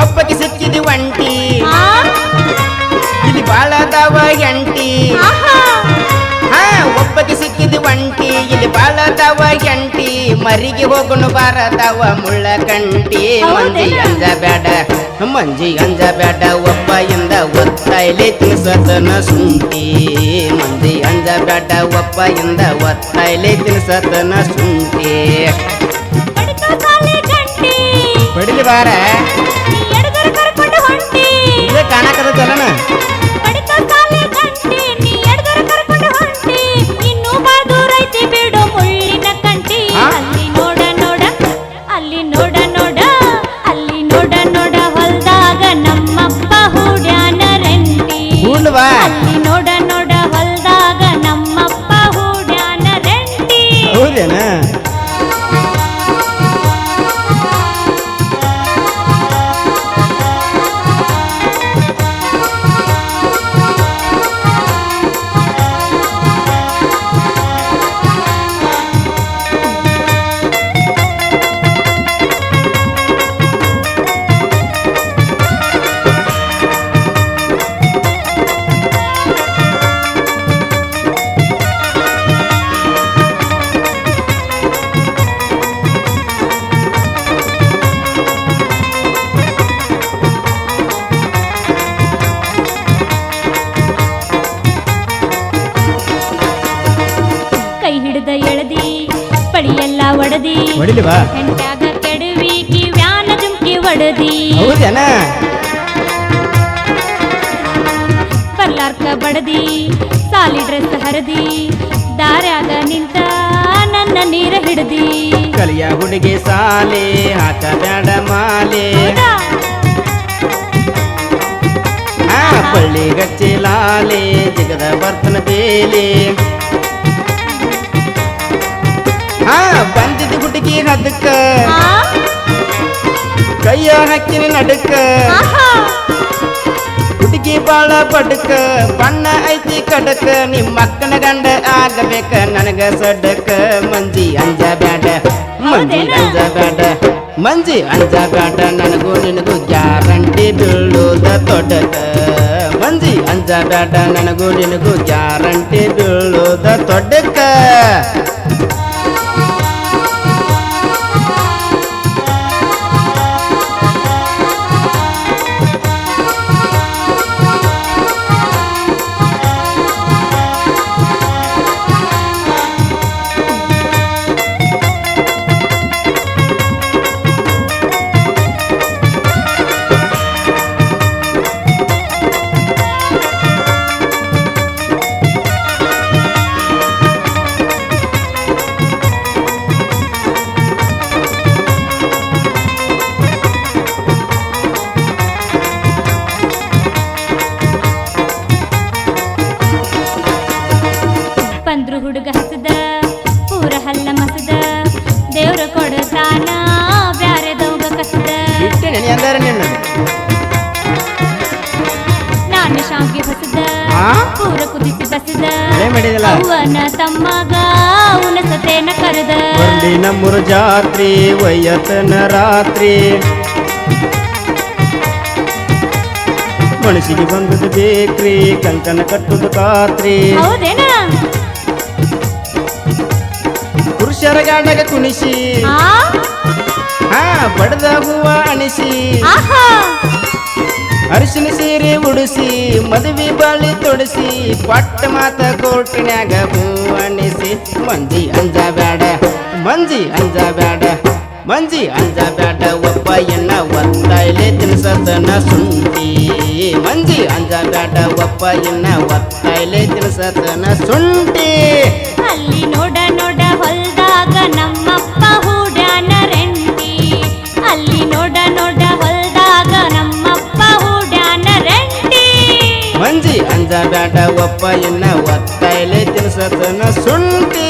ಒಬ್ಬಕ್ಕೆ ಸಿಕ್ಕಿದಿ ಒಂಟಿ ಆ? ಇಲ್ಲಿ ಬಾಳ ಅದಾವ ಎಂಟಿ ಮರಿಗೆ ಹೋಗನು ಬಾರದವ ಮುಳ್ಳ ಕಂಟಿ ಮಂಜಿ ಹೌದೇನ? ಅಂಜ ಬೇಡ ಮಂಜಿ ಅಂಜ ಬೇಡ ಒಬ್ಬ ಇಂದ ಒತ್ತಾಯ್ಲೆ ತಿನ್ಸತನ ಸುಂಟಿ ಮಂಜಿ ಅಂಜ ಬೇಡ ಒಬ್ಬ ಇಂದ ಒತ್ತಾಯ್ಲೆ ತಿನ್ಸತನ ಶುಂಠಿ ಬಡಿತ ಸಾಲೆ ಗಂಟಿ ಬಡಿಲಿ ಬಾರ ಹೌದೇನ ಪಳಿಯೆಲ್ಲ ಒಡದಿ? ಹೊಡಿಲಿ ಬಾ ಹೆಂಟಾಗ ಕೆಡವಿ ಕಿವ್ಯಾನ ಜುಮ್ಕಿ ಒಡದಿ? ಹೌದೇನ? ಪರ್ಲಾರ್ಕ ಬಡದಿ ಸಾಲಿ ಡ್ರೆಸ್ ಹರದಿ ದಾರ್ಯಾಗ ನಿಂತ ನನ್ನ ನೀರ ಹಿಡದಿ. ಕಲಿಯ ಹುಡುಗಿ ಸಾಲೆ ಹಾಕ ಬ್ಯಾಡ ಮಾಲೆ? ಆ ಪಳ್ಳಿ ಗಚ್ಚಿ ಲಾಲೆ ಜಿಗದ ಬರ್ತನ ಬೇಲೆ. ಬಂದಿದ್ದ ಅದಕ್ಕ? ಕೈಯ ಹಕ್ಕಿನ ನಡಕ ಆಹಾ! ಹುಡುಗಿ ಬಾಳ ಬಡಕ ಬಣ್ಣ ಐತಿ ಕಡಕ. ನಿಮ್ಮ ಅಕ್ಕನ ಗಂಡ ಆಗಬೇಕ ನನಗ ಸಡಕ ಮಂಜಿ ಅಂಜ ಬ್ಯಾಡ. ಮಂಜಿ? ಅಂಜ ಬ್ಯಾಡ. ಮಂಜಿ ಅಂಜ ಬ್ಯಾಡ. ನನಗೂ ನಿನಗೂ ಗ್ಯಾರಂಟಿ ಬೀಳೋದ ತೊಡಕ. ಮಂಜಿ ಅಂಜ ಬ್ಯಾಡ. ನನಗೂ ನಿನಗೂ ಗ್ಯಾರಂಟಿ ಬೀಳೋದ ತೊಡಕ. ದೇವ್ರ ಕೊಡತಾನ ಬ್ಯಾರೆ ದೌಗ ಕಸದ. ಇಟ್ಟೆ ನೆನೆ ಅಂದಾರ ನಿನ್ನ ನಾನು ಶಾವ್ಗೆ ಬಸದ. ಪೂರ ಕುದಿಸಿ ಬಸದ. ಏನ್ ಮಾಡಿದಲ್ಲ? ಅವನ ತಮ್ಮಗ ಉನಸತೇನ ಕರೆದ. ಬರ್ಲಿ ನಮ್ಮೂರ ಜಾತ್ರಿ ವಯತನ ರಾತ್ರಿ. ಮನಸ್ಸಿಗೆ ಬಂದದ್ದು ಬೇಕ್ರಿ ಕಂಕಣ ಕಟ್ಟುದು ಕಾತ್ರಿ ಹೌದೇನ? ಪುರುಷರ ಗಾಡಗ ಕುಣಿಸಿ? ಹಾ ಬಡದ ಹೂವ ಅಣಿಸಿ ಅರಿಶಿನ ಸೀರೆ ಉಡಿಸಿ ಮದುವೆ ಬಾಳಿ ತೊಡಿಸಿ ಪಟ್ಟ ಮಾತ ಕೋಟಿನ್ಯಾಗ ಹೂ ಅಣಿಸಿ. ಮಂಜಿ ಅಂಜ ಬ್ಯಾಡ ಮಂಜಿ ಅಂಜ ಬ್ಯಾಡ ಮಂಜಿ ಅಂಜ ಬ್ಯಾಡ ಒಬ್ಬ ಎನ್ನ ಒತ್ತಾಯ್ಲೆ ತಿನ್ಸತನ ಸುಂಟಿ. ಮಂಜಿ ಅಂಜ ಬ್ಯಾಡ ಒಬ್ಬ ಎನ್ನ ಒತ್ತಾಯ್ಲೆ ತಿನ್ಸತನ ಸುಂಟಿ. ಅಲ್ಲಿ ನೋಡ ನೋಡ ಹೊಲ್ದಾಗ ನಮ್ಮಪ್ಪ ಹೂಡ್ಯಾನ ರೆಂಟಿ ಅಲ್ಲಿ ನೋಡ ನೋಡ ಹೊಲ್ದಾಗ ನಮ್ಮಪ್ಪ ಹೂಡ್ಯಾನ ರೆಂಟಿ ಮಂಜಿ ಅಂಜ ಬ್ಯಾಡ ಒಬ್ಬ ಎನ್ನ ಒತ್ತಾಯ್ಲೆ ತಿನ್ಸತನ ಸುಂಟಿ.